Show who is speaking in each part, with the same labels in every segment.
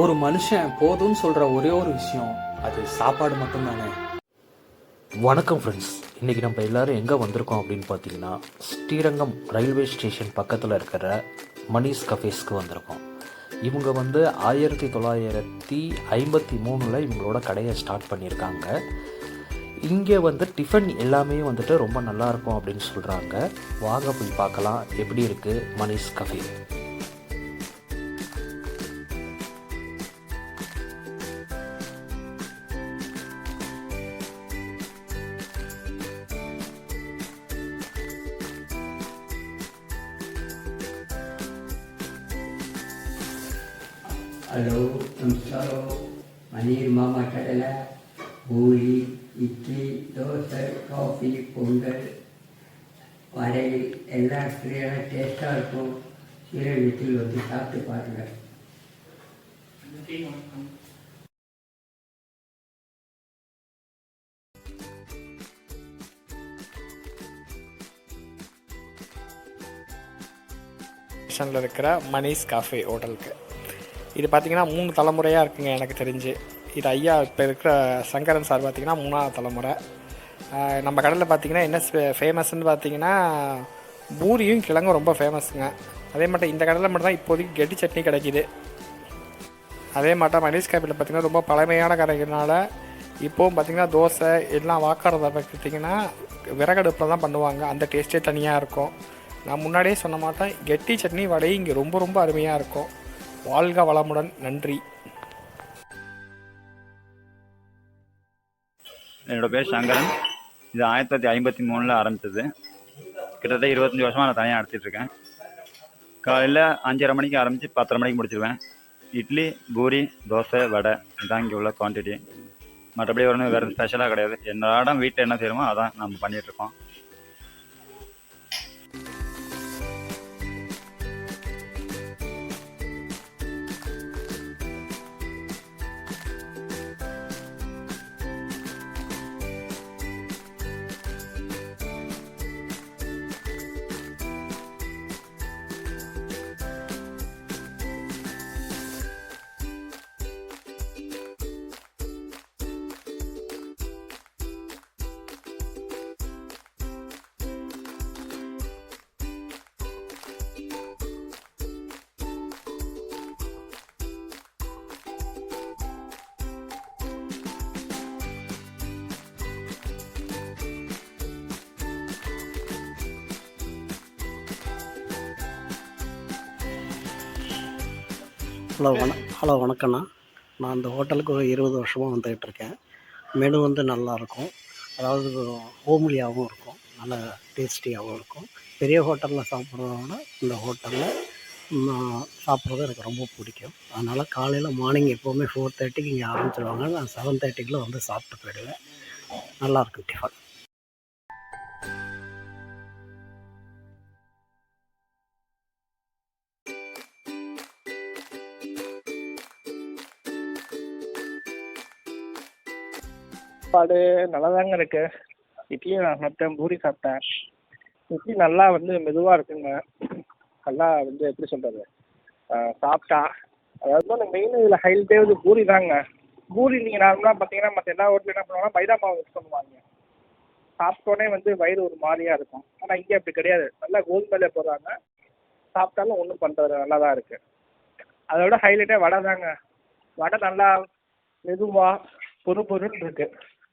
Speaker 1: ஒரு மனுஷன் போதும்னு சொல்கிற ஒரே ஒரு விஷயம் அது சாப்பாடு மட்டும்தானே.
Speaker 2: வணக்கம் ஃப்ரெண்ட்ஸ் இன்றைக்கி நம்ம எல்லாரும் எங்கே வந்திருக்கோம் அப்படின்னு பார்த்தீங்கன்னா ஸ்ரீரங்கம் ரயில்வே ஸ்டேஷன் பக்கத்தில் இருக்கிற மணிஷ் கஃபேஸ்க்கு வந்திருக்கோம். இவங்க வந்து ஆயிரத்தி தொள்ளாயிரத்தி ஐம்பத்தி மூணில் இவங்களோட கடையை ஸ்டார்ட் பண்ணியிருக்காங்க. இங்கே வந்து டிஃபன் எல்லாமே வந்துட்டு ரொம்ப நல்லா இருக்கும் அப்படின்னு சொல்கிறாங்க வாங்க போய் பார்க்கலாம் எப்படி இருக்குது மணிஷ் கஃபே
Speaker 3: ಹಲೋ ಸಂಸಾರ ಪನ್ನೀರ್ ಮಾಮಾ ಕಡಲ பூரி இட்லி தோசை காஃபி பொங்கல். வடை எல்லாம் ஃப்ரீயாக டேஸ்ட்டாக இருக்கும். சீரகத்தில் வந்து சாப்பிட்டு பாருங்க
Speaker 4: ஸ்டேஷனில் இருக்கிற மணிஷ் காஃபி ஹோட்டலுக்கு இது பார்த்தீங்கன்னா மூணு தலைமுறையாக இருக்குங்க எனக்கு தெரிஞ்சு. இது ஐயா இப்போ இருக்கிற சங்கரன் சார் பார்த்திங்கன்னா மூணாவது தலைமுறை. நம்ம கடையில் பார்த்திங்கன்னா என்ன ஃபேமஸ்ன்னு பார்த்தீங்கன்னா பூரியும் கிழங்கும் ரொம்ப ஃபேமஸுங்க அதே மாட்டம் இந்த கடையில் மட்டும் தான் இப்போதைக்கு கெட்டி சட்னி கிடைக்கிது. அதே மாட்டம் மணிஷ் காஃபியில் பார்த்திங்கன்னா ரொம்ப பழமையான கடைகள்னால இப்போவும் பார்த்தீங்கன்னா தோசை எல்லாம் வாக்காரதை பார்த்தீங்கன்னா விறகடுப்பில் தான் பண்ணுவாங்க. அந்த டேஸ்ட்டே தனியாக இருக்கும். நான் முன்னாடியே சொன்ன மாட்டேன் கெட்டி சட்னி வடை இங்கே ரொம்ப ரொம்ப அருமையாக இருக்கும். வாழ்க வளமுடன் நன்றி.
Speaker 5: என்னோட பேர் சங்கரன். இது ஆயிரத்தி தொள்ளாயிரத்தி ஐம்பத்தி மூணில் ஆரம்பித்தது. கிட்டத்தட்ட இருபத்தஞ்சி வருஷமாக நான் தனியாக நடத்திட்டு இருக்கேன். காலையில் அஞ்சரை மணிக்கு ஆரம்பித்து பத்தரை மணிக்கு முடிச்சிருவேன். இட்லி பூரி தோசை வடை இதான் இங்கே உள்ள குவான்டிட்டி மற்றபடி ஒன்றும் வேறு ஸ்பெஷலாக கிடையாது. என்னோட வீட்டில் என்ன செய்யணுமோ அதான் நம்ம பண்ணிகிட்ருக்கோம்
Speaker 6: ஹலோ வண ஹலோ வணக்கண்ணா நான் இந்த ஹோட்டலுக்கு ஒரு இருபது வருஷமாக வந்துக்கிட்டு இருக்கேன் மெனு வந்து நல்லாயிருக்கும். அதாவது ஹோம்லியாகவும் இருக்கும். நல்ல டேஸ்டியாகவும் இருக்கும். பெரிய ஹோட்டலில் சாப்பிட்றத விட இந்த ஹோட்டலில் சாப்பிட்றது எனக்கு ரொம்ப பிடிக்கும். அதனால் காலையில் மார்னிங் எப்போவுமே ஃபோர் தேர்ட்டிக்கு இங்கே ஆரம்பிச்சிடுவாங்க நான் செவன் தேர்ட்டிக்குள்ளே வந்து சாப்பிட்டு போயிடுவேன். நல்லாயிருக்கும் டிஃபன்.
Speaker 7: சாப்பாடு நல்லாதாங்க இருக்கு. இட்லி நான் சாப்பிட்டேன் பூரி சாப்பிட்டேன். இட்லி நல்லா வந்து மெதுவாக இருக்குங்க. நல்லா வந்து எப்படி சொல்கிறது சாப்பிட்டா. அதாவது மெயின் இதில் ஹைலைட்டே வந்து பூரி தாங்க. பூரி நீங்கள் நார்மலாக பார்த்தீங்கன்னா மற்ற எல்லா ஹோட்டலும் என்ன பண்ணுவாங்கன்னா மைதா மாவு யூஸ் பண்ணுவாங்க. சாப்பிட்டோன்னே வந்து வயிறு ஒரு மாதிரியாக இருக்கும். ஆனால் இங்கே அப்படி கிடையாது. நல்லா கோதுமையில போடுறாங்க. சாப்பிட்டாலும் ஒன்றும் பண்ணுறது நல்லா தான் இருக்குது அதை விட ஹைலைட்டே வடை தாங்க. வடை நல்லா மெதுவாக பொறு பொருன்னு இருக்கு.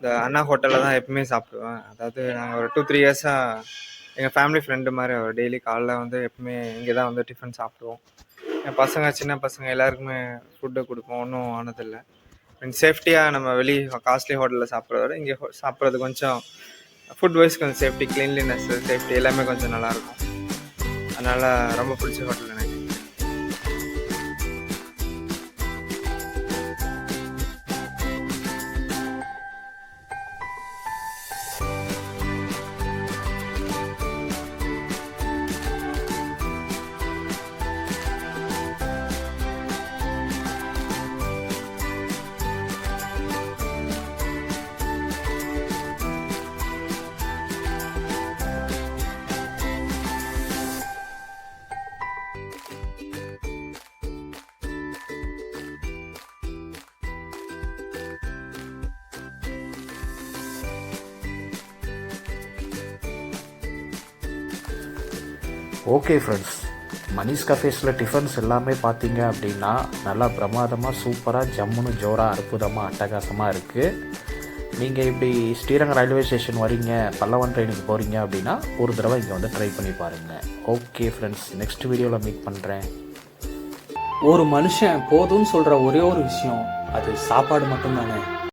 Speaker 8: இந்த அண்ணா ஹோட்டலில் தான் எப்பவுமே சாப்பிடுவேன். அதாவது நாங்கள் ஒரு டூ த்ரீ இயர்ஸாக எங்கள் ஃபேமிலி ஃப்ரெண்டு மாதிரி அவர் டெய்லி காலைல வந்து எப்பவுமே இங்கே தான் வந்து டிஃபன் சாப்பிடுவோம். என் பசங்க சின்ன பசங்க எல்லாருக்குமே ஃபுட்டு கொடுப்போம். ஒன்றும் ஆனதில்லை. மீன் சேஃப்டியாக நம்ம வெளியே காஸ்ட்லி ஹோட்டலில் சாப்பிட்றத விட இங்கே சாப்பிட்றது கொஞ்சம் ஃபுட் வைஸ் கொஞ்சம் சேஃப்டி க்ளீன்லினஸ் சேஃப்டி எல்லாமே கொஞ்சம் நல்லாயிருக்கும் அதனால் ரொம்ப பிடிச்ச ஹோட்டல்
Speaker 2: ஓகே ஃப்ரெண்ட்ஸ் மணிஷ் கஃபேஸில் டிஃபன்ஸ் எல்லாமே பார்த்தீங்க அப்படின்னா நல்லா பிரமாதமாக சூப்பராக ஜம்முன்னு ஜோராக அற்புதமாக அட்டகாசமாக இருக்குது நீங்கள் இப்படி ஸ்ரீரங்கம் ரயில்வே ஸ்டேஷன் வரீங்க பல்லவன் ட்ரெயினுக்கு போகிறீங்க அப்படின்னா ஒரு தடவை இங்கே வந்து ட்ரை பண்ணி பாருங்கள் ஓகே ஃப்ரெண்ட்ஸ் நெக்ஸ்ட் வீடியோவில் மீட் பண்ணுறேன்
Speaker 1: ஒரு மனுஷன் போதும்னு சொல்கிற ஒரே ஒரு விஷயம் அது சாப்பாடு மட்டும்தானே.